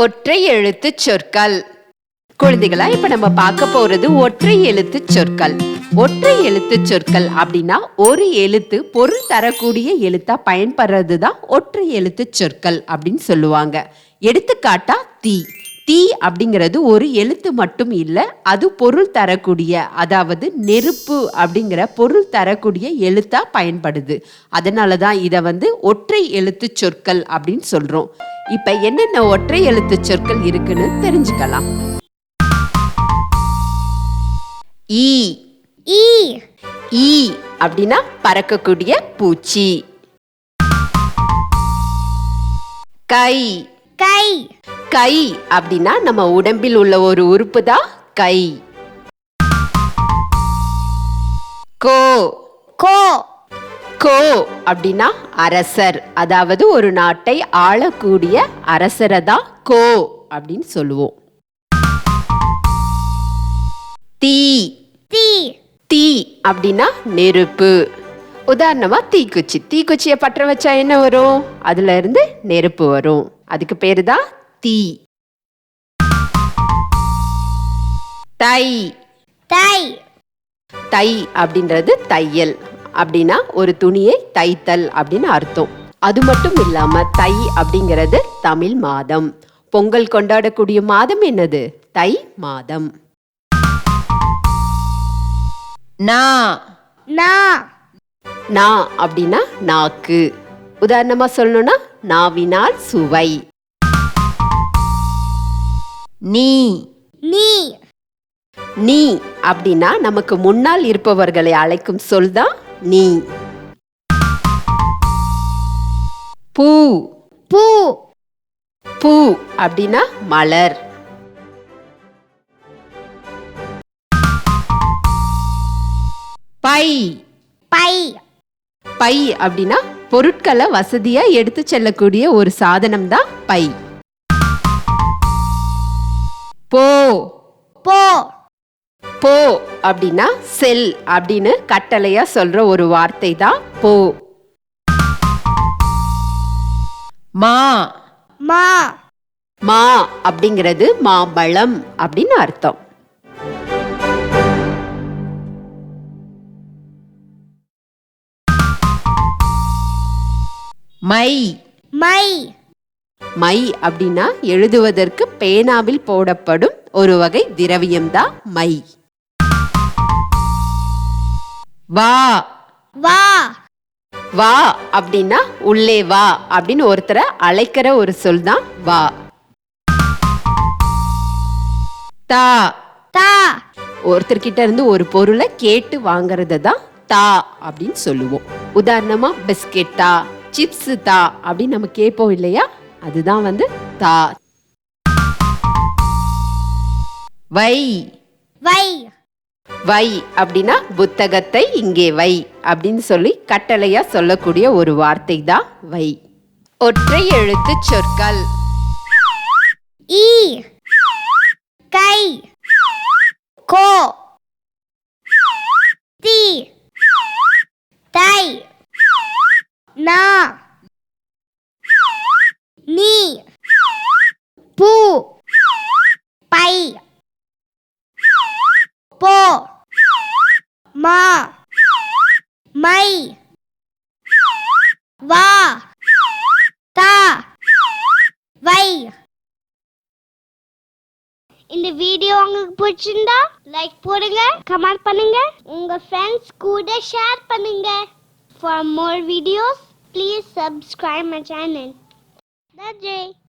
ஒற்றை எழுத்து சொற்கள். குழந்தைகளா இப்ப நம்ம பார்க்க போறது ஒற்றை எழுத்து சொற்கள். ஒற்றை எழுத்து சொற்கள் அப்படின்னா ஒரு எழுத்து பொருள் தரக்கூடிய எழுத்தா பயன்படுறது தான் ஒற்றை எழுத்து சொற்கள் அப்படின்னு சொல்லுவாங்க. எடுத்துக்காட்டா தீ. தீ அப்படிங்கிறது ஒரு எழுத்து மட்டும் இல்லை அது பொருள் தரக்கூடிய அதாவது நெருப்பு அப்படிங்கிற பொருள் தரக்கூடிய எழுத்தா பயன்படுது. அதனால தான் இதை வந்து ஒற்றை எழுத்து சொற்கள் அப்படின்னு சொல்றோம். இப்ப என்னென்ன ஒற்றை எழுத்து சொற்கள் இருக்குன்னு தெரிஞ்சுக்கலாம். ஈ. ஈ. ஈ அப்படின்னா பறக்கக்கூடிய பூச்சி. கை. கை. கை அப்படின்னா நம்ம உடம்பில் உள்ள ஒரு உறுப்பு தான் கை. கோ. கோ. கோ அப்படின்னா அரசர். அதாவது ஒரு நாட்டை ஆளக்கூடிய அரசரை தான் கோ அப்படின்னு சொல்லுவோம். தீ. தீ. தீ அப்படின்னா நெருப்பு. உதாரணமா தீக்குச்சி. தீக்குச்சியை பற்ற வச்சா என்ன வரும்? அதுல இருந்து நெருப்பு வரும். அதுக்கு பேரு தான் தீ தை. தை. தை அப்படின்றது தையல். அப்படின்னா ஒரு துணியை தைத்தல் அப்படின்னு அர்த்தம். அது மட்டும் இல்லாம தை அப்படிங்கிறது தமிழ் மாதம். பொங்கல் கொண்டாடக்கூடிய மாதம் என்னது? தை மாதம். நா. நா. நா அப்படின்னா நாக்கு. உதாரணமா சொல்லணும்னா நாவினால் சுவை. நீ. நீ. நீ அப்படின்னா நமக்கு முன்னால் இருப்பவர்களை அழைக்கும் சொல் தான் நீ. பூ. பூ. பூ அப்படின்னா மலர். பை. பை. பை அப்படின்னா பொருட்களை வசதியா எடுத்து செல்லக்கூடிய ஒரு சாதனம் தான் பை. போ. போ. போ அப்படின்னா செல் அப்படின்னு கட்டளையா சொல்ற ஒரு வார்த்தை தான் போ. மா. மா. மா அப்படிங்கிறது மாம்பழம் அப்படின்னு அர்த்தம். மை. மை. மை அப்படின்னா எழுதுவதற்கு பேனாவில் போடப்படும் ஒரு வகை திரவியம்தான் மை. வா. வா. வா அப்படின்னா உள்ளே வா அப்படின்னு ஒருத்தரை அழைக்கிற ஒரு சொல் தான் வா. தா. தா. ஒருத்தர்கிட்ட இருந்து ஒரு பொருளை கேட்டு வாங்குறத தான் தா அப்படின்னு சொல்லுவோம். உதாரணமா பிஸ்கெட் தா சிப்ஸ் தா அப்படின்னு நம்ம கேட்போம் இல்லையா? அதுதான் வந்து தா. வை. வை. வை அப்படின்னா புத்தகத்தை இங்கே வை அப்படின்னு சொல்லி கட்டளையா சொல்லக்கூடிய ஒரு வார்த்தை தான் வை. ஒற்றை எழுத்து சொற்கள். ஈ. கை. கோ தீ தை நா நீ. பூ. பை. போ. மா. மை. வா. தா. வை. இந்த வீடியோ உங்களுக்கு பிடிச்சிருந்தா லைக் போடுங்க கமெண்ட் பண்ணுங்க. உங்க ஃப்ரெண்ட்ஸ் கூட ஷேர் பண்ணுங்க. For more videos please subscribe my channel da Jay.